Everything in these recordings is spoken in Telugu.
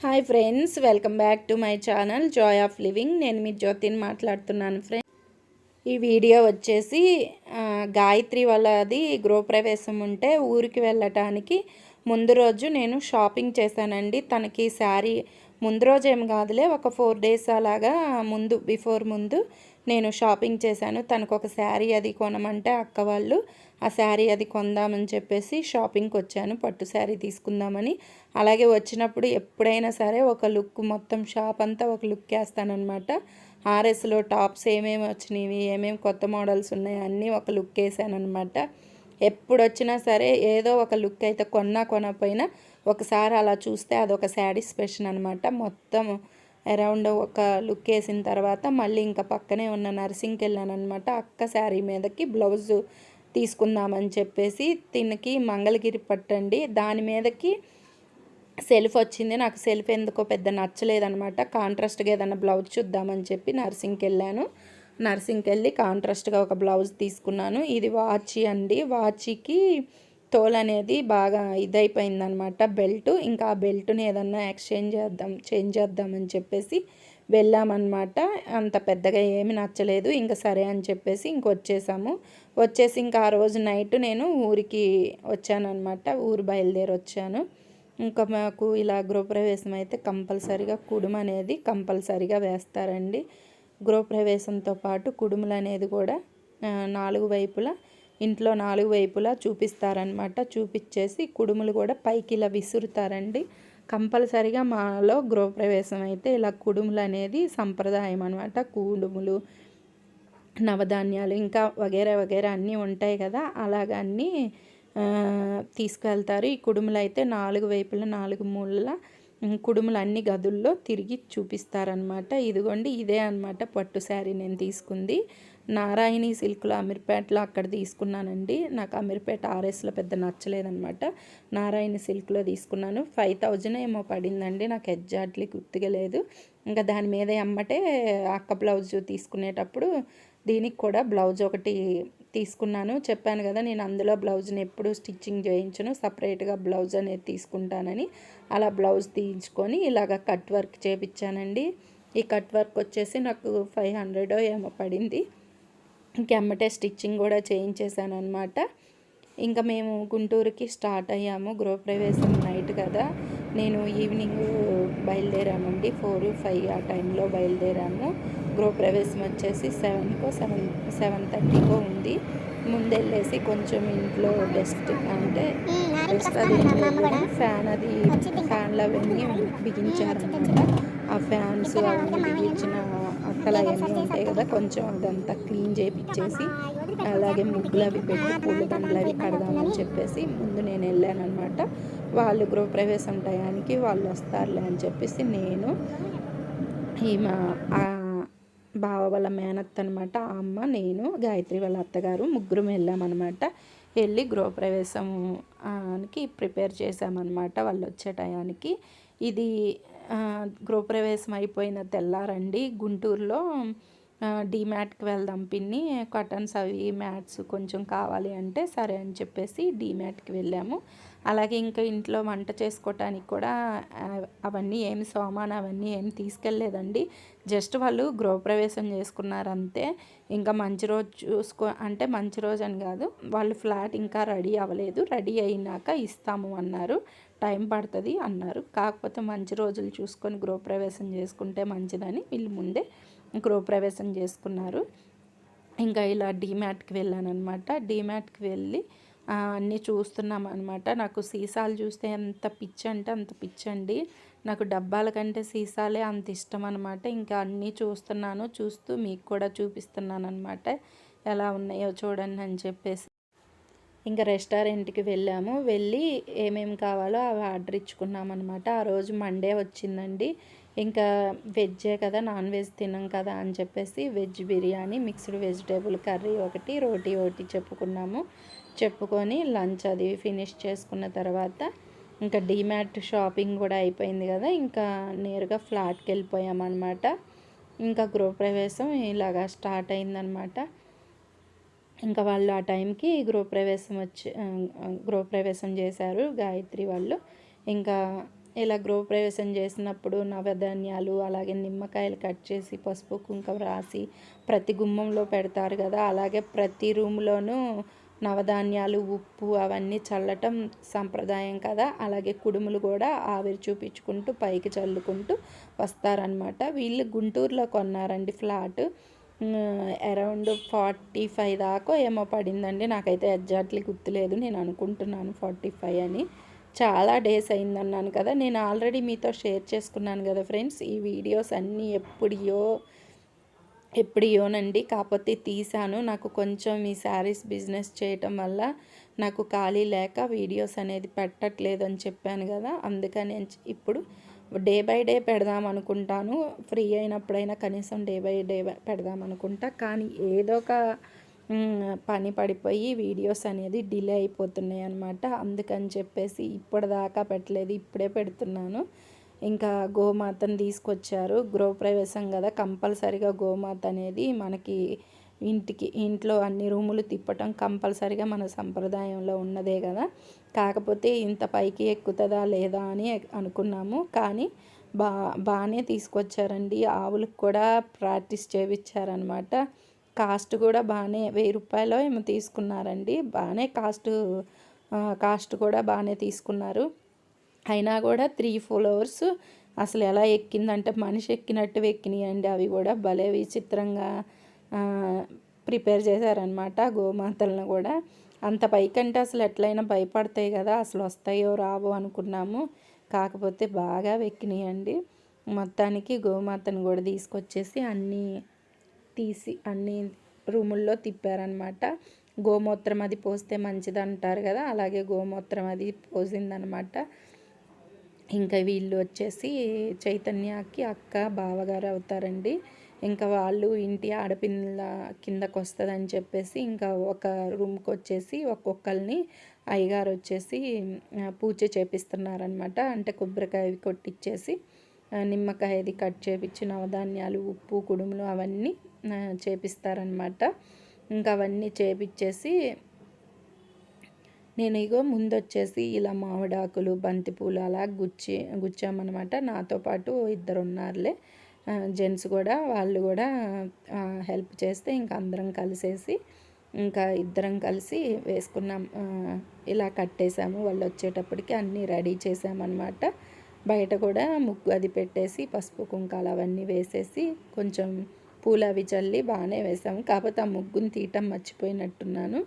Hi friends welcome back to my channel joy of living నేను మీ జ్యోతిని మాట్లాడుతున్నాను ఫ్రెండ్స్ ఈ వీడియో వచ్చేసి గాయత్రి వాళ్ళది గృహప్రవేశం ఉంటే ఊరికి వెళ్ళటానికి ముందు రోజు నేను షాపింగ్ చేశానండి. తనకి శారీ ముందు రోజు ఏం కాదులే ఒక ఫోర్ డేస్ అలాగా ముందు బిఫోర్ ముందు నేను షాపింగ్ చేశాను. తనకు ఒక శారీ అది కొనమంటే అక్క వాళ్ళు ఆ శారీ అది కొందామని చెప్పేసి షాపింగ్కి వచ్చాను. పట్టు శారీ తీసుకుందామని. అలాగే వచ్చినప్పుడు ఎప్పుడైనా సరే ఒక లుక్ మొత్తం షాప్ అంతా ఒక లుక్ వేస్తానమాట ఆర్ఎస్లో టాప్స్ ఏమేమి వచ్చినాయి ఏమేమి కొత్త మోడల్స్ ఉన్నాయి అన్నీ ఒక లుక్ వేసానమాట ఎప్పుడు వచ్చినా సరే ఏదో ఒక లుక్ అయితే కొన్నా కొనకపోయినా ఒకసారి అలా చూస్తే అదొక సాటిస్ఫాక్షన్ అనమాట మొత్తం అరౌండ్ ఒక లుక్ వేసిన తర్వాత మళ్ళీ ఇంకా పక్కనే ఉన్న నర్సింగ్కి వెళ్ళాను అనమాట అక్క శారీ మీదకి బ్లౌజ్ తీసుకుందామని చెప్పేసి దీనికి మంగళగిరి పట్టండి. దాని మీదకి సెల్ఫ్ వచ్చింది. నాకు సెల్ఫ్ ఎందుకో పెద్ద నచ్చలేదనమాట కాంట్రాస్ట్గా ఏదైనా బ్లౌజ్ చూద్దామని చెప్పి నర్సింగ్కి వెళ్ళాను. నర్సింగ్కి వెళ్ళి కాంట్రాస్ట్గా ఒక బ్లౌజ్ తీసుకున్నాను. ఇది వాచి అండి. వాచికి తోలు అనేది బాగా ఇదైపోయిందనమాట. బెల్ట్ ఇంకా ఆ బెల్ట్ని ఏదన్నా ఎక్స్చేంజ్ చేద్దాం చేంజ్ చేద్దామని చెప్పేసి వెళ్ళామన్నమాట అంత పెద్దగా ఏమి నచ్చలేదు. ఇంకా సరే అని చెప్పేసి ఇంక వచ్చేసాము. వచ్చేసి ఇంకా ఆ రోజు నైట్ నేను ఊరికి వచ్చానమాట ఊరు బయలుదేరి వచ్చాను. ఇంకా మాకు ఇలా గృహప్రవేశం అయితే కంపల్సరిగా కుడుము అనేది కంపల్సరిగా వేస్తారండి. గృహప్రవేశంతో పాటు కుడుములు అనేది కూడా నాలుగు వైపులా ఇంట్లో నాలుగు వైపులా చూపిస్తారనమాట చూపించేసి కుడుములు కూడా పైకి ఇలా విసురుతారండి. కంపల్సరిగా మాలో గృహప్రవేశం అయితే ఇలా కుడుములు అనేది సంప్రదాయం అనమాట కుడుములు నవధాన్యాలు ఇంకా వగేరా వగేరా అన్నీ ఉంటాయి కదా అలాగ అన్నీ తీసుకెళ్తారు. ఈ కుడుములు అయితే నాలుగు వైపులా నాలుగు మూలల కుడుములు అన్ని గదుల్లో తిరిగి చూపిస్తారనమాట ఇదిగోండి ఇదే అనమాట పట్టు శారీ నేను తీసుకుంది. నారాయణి సిల్క్లో అమీర్పేటలో అక్కడ తీసుకున్నానండి. నాకు అమీర్పేట ఆర్ఎస్లో పెద్ద నచ్చలేదనమాట నారాయణి సిల్క్లో తీసుకున్నాను. ఫైవ్ థౌజండ్ ఏమో పడిందండి. నాకు ఎగ్జాక్ట్లీ గుర్తుగా లేదు. ఇంకా దాని మీద అమ్మటే అక్క బ్లౌజ్ తీసుకునేటప్పుడు దీనికి కూడా బ్లౌజ్ ఒకటి తీసుకున్నాను. చెప్పాను కదా నేను అందులో బ్లౌజ్ని ఎప్పుడు స్టిచ్చింగ్ చేయించను. సపరేట్గా బ్లౌజ్ అనేది తీసుకుంటానని. అలా బ్లౌజ్ తీయించుకొని ఇలాగ కట్ వర్క్ చేపించానండి. ఈ కట్ వర్క్ వచ్చేసి నాకు ఫైవ్ హండ్రెడ్ ఏమో పడింది. ఇంకెమ్మటే స్టిచ్చింగ్ కూడా చేయించేసాను అనమాట ఇంకా మేము గుంటూరుకి స్టార్ట్ అయ్యాము. గృహప్రవేశం నైట్ కదా. నేను ఈవినింగ్ బయలుదేరామండి. ఫోర్ ఫైవ్ ఆ టైంలో బయలుదేరాము. గృహప్రవేశం వచ్చేసి సెవెన్కో సెవెన్ సెవెన్ థర్టీకో ఉంది. ముందెళ్ళేసి కొంచెం ఇంట్లో డస్ట్ అంటే డస్ట్ అది ఫ్యాన్ అది ఫ్యాన్లు అవన్నీ బిగించారనమాట ఆ ఫ్యాన్స్ అవన్నీ బిగించిన అక్కలు అవన్నీ ఉంటాయి కదా కొంచెం అదంతా క్లీన్ చేపిచ్చేసి అలాగే ముగ్గులు అవి పెట్టి పూల అవి కడదామని చెప్పేసి ముందు నేను వెళ్ళానమాట వాళ్ళు గృహప్రవేశం టయానికి వాళ్ళు వస్తారులే అని చెప్పేసి నేను ఈ మా బావ వాళ్ళ మేనత్ అనమాట ఆ అమ్మ నేను గాయత్రి వాళ్ళ అత్తగారు ముగ్గురు వెళ్ళామన్నమాట. వెళ్ళి గృహప్రవేశంకి ప్రిపేర్ చేశామన్నమాట వాళ్ళు వచ్చే టయానికి. ఇది గృహప్రవేశం అయిపోయిన తెల్లారండి. గుంటూరులో డీమ్యాట్కి వెళ్దాం పిన్ని. కటన్స్ అవి మ్యాట్స్ కొంచెం కావాలి అంటే సరే అని చెప్పేసి డీమ్యాట్కి వెళ్ళాము. అలాగే ఇంకా ఇంట్లో వంట చేసుకోవటానికి కూడా అవన్నీ ఏమి సామాన్ అవన్నీ ఏమి తీసుకెళ్ళలేదండి. జస్ట్ వాళ్ళు గృహప్రవేశం చేసుకున్నారు అంతే ఇంకా మంచి రోజు చూసుకో అంటే మంచి రోజు అని కాదు వాళ్ళు ఫ్లాట్ ఇంకా రెడీ అవ్వలేదు. రెడీ అయినాక ఇస్తాము అన్నారు. టైం పడుతుంది అన్నారు. కాకపోతే మంచి రోజులు చూసుకొని గృహప్రవేశం చేసుకుంటే మంచిదని వీళ్ళు ముందే గృహప్రవేశం చేసుకున్నారు. ఇంకా ఇలా డీమ్యాట్కి వెళ్ళాను అనమాట డీమ్యాట్కి వెళ్ళి అన్నీ చూస్తున్నాం అనమాట నాకు సీసాలు చూస్తే ఎంత పిచ్చి అంటే అంత పిచ్చండి నాకు డబ్బాల కంటే సీసాలే అంత ఇష్టం అనమాట ఇంకా అన్నీ చూస్తున్నాను చూస్తూ మీకు కూడా చూపిస్తున్నాను అనమాట ఎలా ఉన్నాయో చూడండి అని చెప్పేసి. ఇంకా రెస్టారెంట్కి వెళ్ళాము. వెళ్ళి ఏమేమి కావాలో అవి ఆర్డర్ ఇచ్చుకున్నాం అనమాట ఆ రోజు మండే వచ్చిందండి. ఇంకా వెజ్జే కదా నాన్ వెజ్ తినం కదా అని చెప్పేసి veg biryani mixed vegetable curry ఒకటి రోటీ ఒకటి చెప్పుకున్నాము. చెప్పుకొని లంచ్ అది ఫినిష్ చేసుకున్న తర్వాత ఇంకా డీమ్యాట్ షాపింగ్ కూడా అయిపోయింది కదా ఇంకా నేరుగా ఫ్లాట్కి వెళ్ళిపోయామన్నమాట. ఇంకా గృహప్రవేశం ఇలాగా స్టార్ట్ అయిందనమాట ఇంకా వాళ్ళు ఆ టైంకి గృహప్రవేశం వచ్చి గృహప్రవేశం చేశారు గాయత్రి వాళ్ళు. ఇంకా ఇలా గృహప్రవేశం చేసినప్పుడు నవధాన్యాలు అలాగే నిమ్మకాయలు కట్ చేసి పసుపు కుంకం రాసి ప్రతి గుమ్మంలో పెడతారు కదా. అలాగే ప్రతి రూమ్లోనూ నవధాన్యాలు ఉప్పు అవన్నీ చల్లటం సంప్రదాయం కదా. అలాగే కుడుములు కూడా ఆవిరి చూపించుకుంటూ పైకి చల్లుకుంటూ వస్తారనమాట వీళ్ళు గుంటూరులో కొన్నారండి ఫ్లాట్. అరౌండ్ ఫార్టీ ఫైవ్ దాకా ఏమో పడిందండి. నాకైతే ఎగ్జాక్ట్లీ గుర్తులేదు. నేను అనుకుంటున్నాను ఫార్టీ ఫైవ్ అని. చాలా డేస్ అయిందన్నాను కదా. నేను ఆల్రెడీ మీతో షేర్ చేసుకున్నాను కదా ఫ్రెండ్స్ ఈ వీడియోస్ అన్నీ ఎప్పుడియో ఎప్పుడియోనండి. కాకపోతే తీసాను నాకు కొంచెం ఈ శారీస్ బిజినెస్ చేయటం వల్ల నాకు ఖాళీ లేక వీడియోస్ అనేది పెట్టట్లేదు అని చెప్పాను కదా. అందుకని ఇప్పుడు డే బై డే పెడదాం అనుకుంటాను. ఫ్రీ అయినప్పుడైనా కనీసం డే బై డే పెడదాం అనుకుంటా. కానీ ఏదో ఒక పని పడిపోయి వీడియోస్ అనేది డిలే అయిపోతున్నాయి అనమాట అందుకని చెప్పేసి ఇప్పటిదాకా పెట్టలేదు. ఇప్పుడే పెడుతున్నాను. ఇంకా గోమాతను తీసుకొచ్చారు. గృహప్రవేశం కదా కంపల్సరిగా గోమాత అనేది మనకి ఇంటికి ఇంట్లో అన్ని రూములు తిప్పటం కంపల్సరిగా మన సంప్రదాయంలో ఉన్నదే కదా. కాకపోతే ఇంత పైకి ఎక్కుతుందా లేదా అని అనుకున్నాము. కానీ బా బాగానే తీసుకొచ్చారండి. ఆవులకు కూడా ప్రాక్టీస్ చేయించారనమాట కాస్ట్ కూడా బాగానే వెయ్యి రూపాయలు ఏమో తీసుకున్నారండి. బాగానే కాస్ట్ కాస్ట్ కూడా బాగానే తీసుకున్నారు. అయినా కూడా త్రీ ఫోర్ అవర్స్ అసలు ఎలా ఎక్కిందంటే మనిషి ఎక్కినట్టు ఎక్కినాయండి. అవి కూడా భలే విచిత్రంగా ప్రిపేర్ చేశారనమాట గోమాతలను కూడా. అంత పైకంటే అసలు ఎట్లయినా భయపడతాయి కదా అసలు వస్తాయో రావో అనుకున్నాము. కాకపోతే బాగా వెక్కినాయండి. మొత్తానికి గోమాతను కూడా తీసుకొచ్చేసి అన్నీ తీసి అన్ని రూముల్లో తిప్పారనమాట గోమూత్రం అది పోస్తే మంచిది అంటారు కదా అలాగే గోమూత్రం అది పోసిందనమాట ఇంకా వీళ్ళు వచ్చేసి చైతన్యకి అక్క బావగారు అవుతారండి. ఇంకా వాళ్ళు ఇంటి ఆడపిల్ల కిందకు వస్తుందని చెప్పేసి ఇంకా ఒక రూమ్కి వచ్చేసి ఒక్కొక్కరిని అయ్యగారు వచ్చేసి పూజ చేపిస్తున్నారనమాట అంటే కొబ్బరికాయ కొట్టించేసి నిమ్మకాయది కట్ చేపించి నవధాన్యాలు ఉప్పు కుడుములు అవన్నీ చేపిస్తారనమాట ఇంకా అవన్నీ చేపించేసి నేను ఇగో ముందు వచ్చేసి ఇలా మామిడాకులు బంతిపూలు అలా గుచ్చి గుచ్చామన్నమాట. నాతో పాటు ఇద్దరు ఉన్నారులే జెంట్స్ కూడా వాళ్ళు కూడా హెల్ప్ చేస్తే ఇంకా అందరం కలిసేసి ఇంకా ఇద్దరం కలిసి వేసుకున్నాం. ఇలా కట్టేసాము. వాళ్ళు వచ్చేటప్పటికి అన్నీ రెడీ చేసామన్నమాట. బయట కూడా ముగ్గు అది పెట్టేసి పసుపు కుంకాలు అవన్నీ వేసేసి కొంచెం పూలు అవి చల్లి బాగానే వేసాము. కాకపోతే ఆ ముగ్గుని తీయటం మర్చిపోయినట్టున్నాను.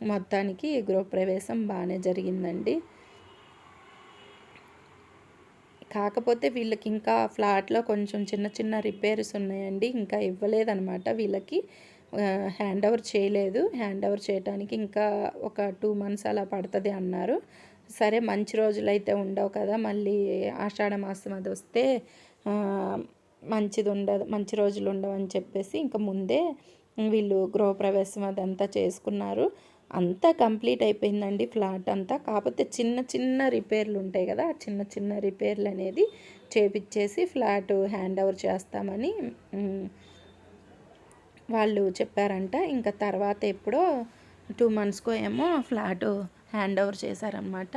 మొత్తానికి గృహప్రవేశం బాగానే జరిగిందండి. కాకపోతే వీళ్ళకి ఇంకా ఫ్లాట్లో కొంచెం చిన్న చిన్న రిపేర్స్ ఉన్నాయండి. ఇంకా ఇవ్వలేదన్నమాట వీళ్ళకి. హ్యాండ్ ఓవర్ చేయలేదు. హ్యాండ్ ఓవర్ చేయడానికి ఇంకా ఒక టూ మంత్స్ అలా పడుతుంది అన్నారు. సరే మంచి రోజులు అయితే ఉండవు కదా. మళ్ళీ ఆషాఢ మాసం అది వస్తే మంచిది ఉండదు మంచి రోజులు ఉండవు అని చెప్పేసి ఇంకా ముందే వీళ్ళు గృహప్రవేశం అదంతా చేసుకున్నారు. అంతా కంప్లీట్ అయిపోయిందండి ఫ్లాట్ అంతా. కాకపోతే చిన్న చిన్న రిపేర్లు ఉంటాయి కదా చిన్న చిన్న రిపేర్లు అనేది చేపిచ్చేసి ఫ్లాట్ హ్యాండ్ ఓవర్ చేస్తామని వాళ్ళు చెప్పారంట. ఇంకా తర్వాత ఎప్పుడో టూ మంత్స్కో ఏమో ఫ్లాట్ హ్యాండ్ ఓవర్ చేశారనమాట.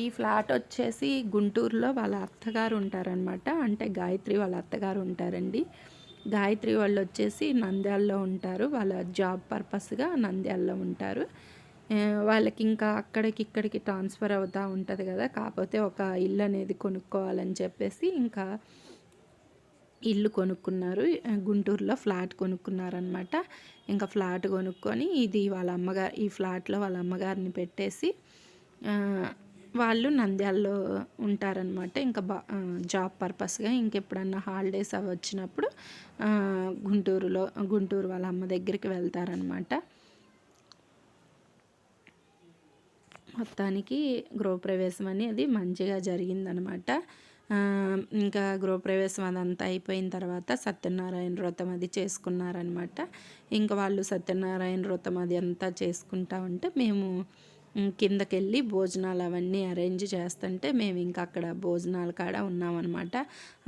ఈ ఫ్లాట్ వచ్చేసి గుంటూరులో వాళ్ళ అత్తగారు ఉంటారనమాట. అంటే గాయత్రి వాళ్ళ అత్తగారు ఉంటారండి. గాయత్రి వాళ్ళు వచ్చేసి నంద్యాలలో ఉంటారు. వాళ్ళ జాబ్ పర్పస్గా నంద్యాలలో ఉంటారు. వాళ్ళకి ఇంకా అక్కడికి ఇక్కడికి ట్రాన్స్ఫర్ అవుతూ ఉంటుంది కదా. కాకపోతే ఒక ఇల్లు అనేది కొనుక్కోవాలని చెప్పేసి ఇంకా ఇల్లు కొనుక్కున్నారు. గుంటూరులో ఫ్లాట్ కొనుక్కున్నారనమాట ఇంకా ఫ్లాట్ కొనుక్కొని ఇది వాళ్ళ అమ్మగారు ఈ ఫ్లాట్లో వాళ్ళ అమ్మగారిని పెట్టేసి వాళ్ళు నంద్యాలలో ఉంటారనమాట ఇంకా బా జాబ్ పర్పస్గా ఇంకెప్పుడన్నా హాలిడేస్ అవి వచ్చినప్పుడు గుంటూరులో గుంటూరు వాళ్ళ అమ్మ దగ్గరికి వెళ్తారనమాట మొత్తానికి గృహప్రవేశం అనేది మంచిగా జరిగిందనమాట ఇంకా గృహప్రవేశం అదంతా అయిపోయిన తర్వాత సత్యనారాయణ వ్రతం అది చేసుకున్నారనమాట ఇంకా వాళ్ళు సత్యనారాయణ వ్రతం అది అంతా చేసుకుంటా ఉంటే మేము కిందకెళ్ళి భోజనాలు అవన్నీ అరేంజ్ చేస్తుంటే మేము ఇంకా అక్కడ భోజనాల కాడ ఉన్నామన్నమాట.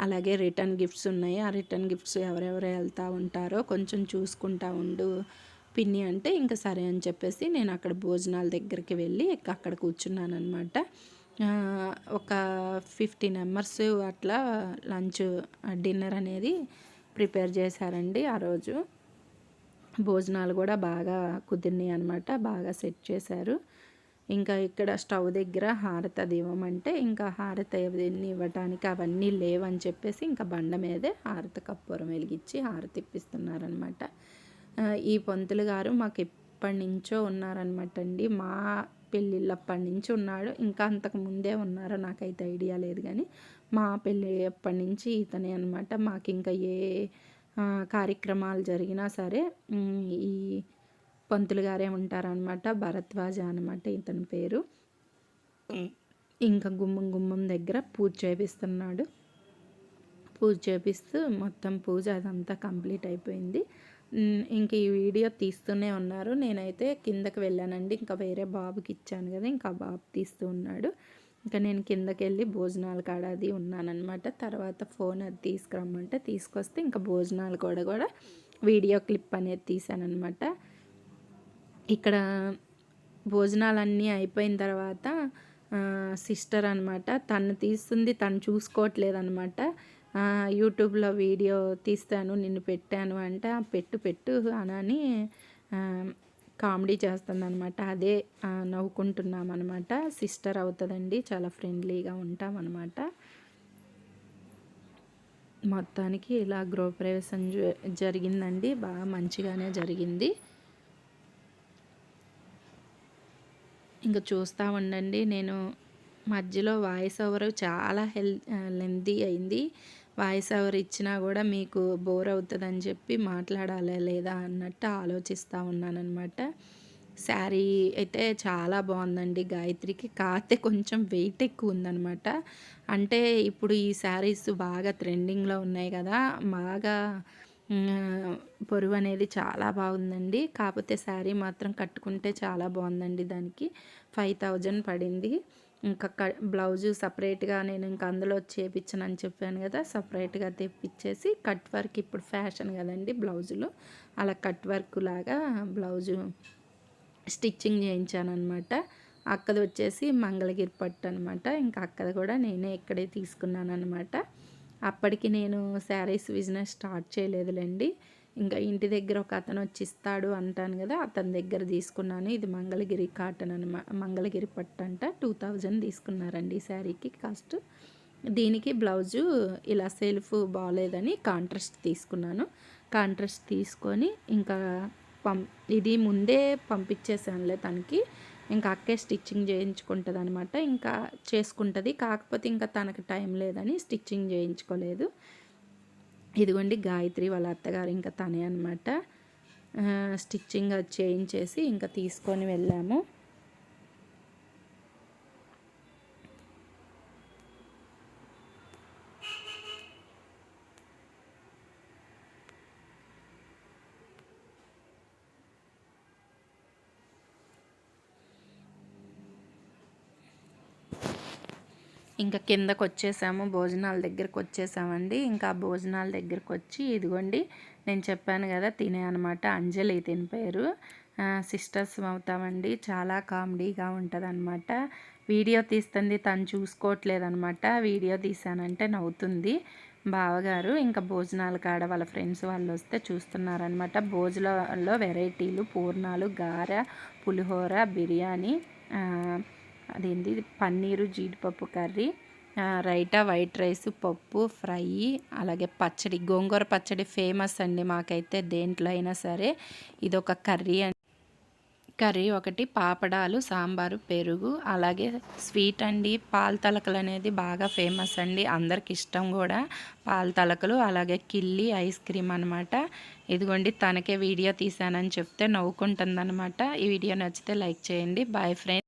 అలాగే రిటర్న్ గిఫ్ట్స్ ఉన్నాయి. ఆ రిటర్న్ గిఫ్ట్స్ ఎవరెవరు వెళ్తూ ఉంటారో కొంచెం చూసుకుంటా ఉండు పిన్ని అంటే ఇంకా సరే అని చెప్పేసి నేను అక్కడ భోజనాల దగ్గరికి వెళ్ళి అక్కడ కూర్చున్నాను అనమాట ఒక ఫిఫ్టీన్ మెంబర్స్ అట్లా లంచ్ డిన్నర్ అనేది ప్రిపేర్ చేశారండి ఆ రోజు. భోజనాలు కూడా బాగా కుదిరినాయి అనమాట బాగా సెట్ చేశారు. ఇంకా ఇక్కడ స్టవ్ దగ్గర హారత దీవమంటే ఇంకా హారత అవన్నీ ఇవ్వటానికి అవన్నీ లేవని చెప్పేసి ఇంకా బండ మీదే హారత కప్పూరం వెలిగించి హారతి ఇప్పిస్తున్నారనమాట ఈ పంతులు గారు మాకు ఎప్పటి నుంచో ఉన్నారనమాట అండి. మా పెళ్ళిళ్ళప్పటి నుంచి ఉన్నాడు. ఇంకా అంతకు ముందే ఉన్నారో నాకైతే ఐడియా లేదు కానీ మా పెళ్ళి ఎప్పటి నుంచి ఇతనే అనమాట మాకు ఇంకా ఏ కార్యక్రమాలు జరిగినా సరే ఈ పంతులు గారే ఉంటారనమాట భరద్వాజ అనమాట ఇతని పేరు. ఇంకా గుమ్మం గుమ్మం దగ్గర పూజ చేపిస్తున్నాడు. పూజ చేపిస్తూ మొత్తం పూజ అదంతా కంప్లీట్ అయిపోయింది. ఇంక ఈ వీడియో తీస్తూనే ఉన్నారు. నేనైతే కిందకి వెళ్ళానండి. ఇంకా వేరే బాబుకి ఇచ్చాను కదా ఇంకా బాబు తీస్తూ ఉన్నాడు. ఇంకా నేను కిందకి వెళ్ళి భోజనాలు కాడ అది ఉన్నానన్నమాట. తర్వాత ఫోన్ అది తీసుకురమ్మంటే తీసుకొస్తే ఇంకా భోజనాలు కూడా కూడా వీడియో క్లిప్ అనేది తీసానమాట ఇక్కడ భోజనాలన్నీ అయిపోయిన తర్వాత సిస్టర్ అనమాట తను తీస్తుంది తను చూసుకోవట్లేదు అనమాట యూట్యూబ్లో వీడియో తీస్తాను నిన్ను పెట్టాను అంటే పెట్టు పెట్టు అని కామెడీ చేస్తుంది అనమాట అదే నవ్వుకుంటున్నాం అనమాట సిస్టర్ అవుతుందండి చాలా ఫ్రెండ్లీగా ఉంటాం అనమాట మొత్తానికి ఇలా గృహప్రవేశం జ- జరిగిందండి బాగా మంచిగానే జరిగింది. ఇంకా చూస్తూ ఉండండి నేను మధ్యలో వాయిస్ ఓవర్ చాలా హెల్ లెంతీ అయింది. వాయిస్ ఓవర్ ఇచ్చినా కూడా మీకు బోర్ అవుతుందని చెప్పి మాట్లాడాలా లేదా అన్నట్టు ఆలోచిస్తూ ఉన్నానన్నమాట. శారీ అయితే చాలా బాగుందండి గాయత్రికి. కాకపోతే కొంచెం వెయిట్ ఎక్కువ ఉందనమాట అంటే ఇప్పుడు ఈ శారీస్ బాగా ట్రెండింగ్లో ఉన్నాయి కదా బాగా పొరుగు అనేది చాలా బాగుందండి. కాకపోతే శారీ మాత్రం కట్టుకుంటే చాలా బాగుందండి దానికి. ఫైవ్ థౌజండ్ పడింది. ఇంకా క బ్లౌజు సపరేట్గా నేను ఇంకా అందులో చేపించనని చెప్పాను కదా సపరేట్గా తెప్పించేసి కట్ వర్క్ ఇప్పుడు ఫ్యాషన్ కదండి బ్లౌజులు. అలా కట్ వర్క్ లాగా బ్లౌజు స్టిచ్చింగ్ చేయించాను అనమాట అక్కది వచ్చేసి మంగళగిరి పట్టు అనమాట ఇంకా అక్కది కూడా నేనే ఇక్కడే తీసుకున్నాను అనమాట అప్పటికి నేను శారీస్ బిజినెస్ స్టార్ట్ చేయలేదులేండి. ఇంకా ఇంటి దగ్గర ఒక అతను వచ్చి ఇస్తాడు అంటాను కదా అతని దగ్గర తీసుకున్నాను. ఇది మంగళగిరి కాటన్ అని మంగళగిరి పట్టు అంట. టూ థౌజండ్ తీసుకున్నారండి ఈ శారీకి కాస్ట్. దీనికి బ్లౌజు ఇలా సెల్ఫ్ బాగాలేదని కాంట్రాస్ట్ తీసుకున్నాను. కాంట్రాస్ట్ తీసుకొని ఇంకా పం ఇది ముందే పంపించేసానులే తనకి. ఇంకా అక్కే స్టిచ్చింగ్ చేయించుకుంటుంది అనమాట ఇంకా చేసుకుంటుంది. కాకపోతే ఇంకా తనకు టైం లేదని స్టిచ్చింగ్ చేయించుకోలేదు. ఇదిగోండి గాయత్రి వాళ్ళ అత్తగారు ఇంకా తనే అనమాట స్టిచ్చింగ్ అది చేయించేసి ఇంకా తీసుకొని వెళ్ళాము. ఇంకా కిందకు వచ్చేసాము భోజనాల దగ్గరకు వచ్చేసామండి ఇంకా భోజనాల దగ్గరకు వచ్చి ఇదిగోండి నేను చెప్పాను కదా తినే అనమాట అంజలి తిని పేరు. సిస్టర్స్ అవుతామండి చాలా కామెడీగా ఉంటుంది అనమాట వీడియో తీస్తుంది తను చూసుకోవట్లేదనమాట. వీడియో తీసానంటే నవ్వుతుంది బావగారు. ఇంకా భోజనాలు కాడ వాళ్ళ ఫ్రెండ్స్ వాళ్ళు వస్తే చూస్తున్నారనమాట. భోజనాల్లో వెరైటీలు పూర్ణాలు గార పులిహోర బిర్యానీ అదేంటి పన్నీరు జీడిపప్పు కర్రీ రైటా వైట్ రైస్ పప్పు ఫ్రై అలాగే పచ్చడి గోంగూర పచ్చడి ఫేమస్ అండి మాకైతే దేంట్లో అయినా సరే. ఇది ఒక కర్రీ అండి కర్రీ ఒకటి పాపడాలు సాంబారు పెరుగు అలాగే స్వీట్ అండి. పాల తలకలు అనేది బాగా ఫేమస్ అండి. అందరికి ఇష్టం కూడా. పాల తలకలు అలాగే కిల్లి ఐస్ క్రీమ్ అనమాట ఇదిగోండి తనకే వీడియో తీశానని చెప్తే నవ్వుకుంటుందన్నమాట. ఈ వీడియో నచ్చితే లైక్ చేయండి. Bye friends